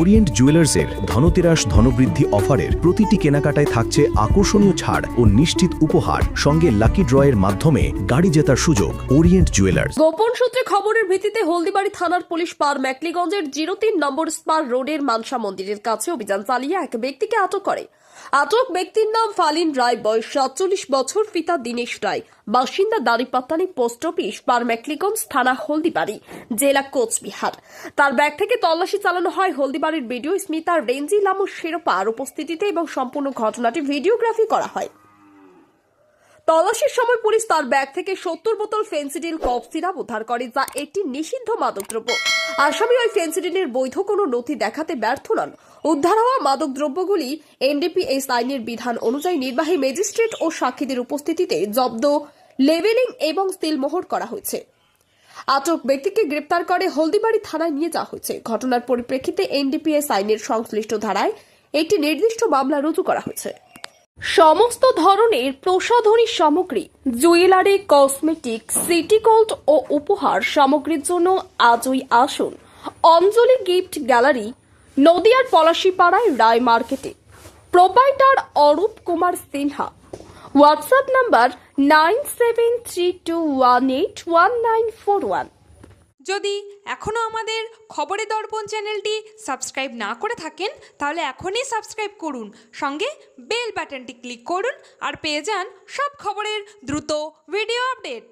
Orient জুয়েলার্সের Dhanteras ধনবৃদ্ধি অফারের প্রতিটি কেনাকাটায় থাকছে আকর্ষণীয় ছাড় ও নিশ্চিত উপহার। সঙ্গে লাকি ড্রয়ের মাধ্যমে গাড়ি জেতার সুযোগ। ওরিয়েন্ট জুয়েলার্স গোপন সূত্রে খবরের ভিত্তিতে হলদিবাড়ি থানার পুলিশ পার ম্যাকলিগঞ্জের জিরো তিন নম্বর স্পার রোডের মানসা মন্দিরের কাছে অভিযান চালিয়ে এক ব্যক্তিকে আটক করে। আটক ব্যক্তির নাম ফালিন রায়, বয়স সাতচল্লিশ বছর, পিতা দীনেশ রায়। বাসিন্দা দাঁড়িপাত্তানি পোস্ট অফিস পার ম্যাকলিগঞ্জ থানা হলদিবাড়ি, জেলা কোচবিহার। তার ব্যাগ থেকে তল্লাশি চালানো হয় হলদিবাড়ির ভিডিও স্মিতা রেঞ্জি লামু শেরোপার উপস্থিতিতে এবং সম্পূর্ণ ঘটনাটি ভিডিওগ্রাফি করা হয়। তল্লাশির সময় পুলিশ তার ব্যাগ থেকে সত্তর বোতল ফেন্সিডিল কফ সিরাপ উদ্ধার করে, যা একটি নিষিদ্ধ মাদকদ্রব্য। আসামি ওই ফেন্সিডিলের বৈধ কোনো নথি দেখাতে ব্যর্থ নন। উদ্ধার হওয়া মাদকদ্রব্যগুলি এনডিপিএস আইনের বিধান অনুযায়ী নির্বাহী ম্যাজিস্ট্রেট ও সাক্ষীদের উপস্থিতিতে জব্দ লেভেলিং এবং সিলমোহর করা হয়েছে। আটক ব্যক্তিকে গ্রেপ্তার করে হলদিবাড়ি থানায় নিয়ে যাওয়া হয়েছে। ঘটনার পরিপ্রেক্ষিতে এনডিপিএস আইনের সংশ্লিষ্ট ধারায় একটি নির্দিষ্ট মামলা রুজু করা হয়েছে। সমস্ত ধরনের প্রসাধনী সামগ্রী, জুয়েলারি, কসমেটিক, সিটি গোল্ড ও উপহার সামগ্রীর জন্য আজই আসুন অঞ্জলি গিফট গ্যালারি, নদিয়ার পলাশিপাড়ায় রায় মার্কেটে। Proprietor Arup Kumar Sinha. WhatsApp number nine seven three two one eight one nine four one. যদি এখনও আমাদের খবরে দর্পণ চ্যানেলটি সাবস্ক্রাইব না করে থাকেন, তাহলে এখনই সাবস্ক্রাইব করুন, সঙ্গে বেল বাটনটি ক্লিক করুন আর পেয়ে যান সব খবরের দ্রুত ভিডিও আপডেট।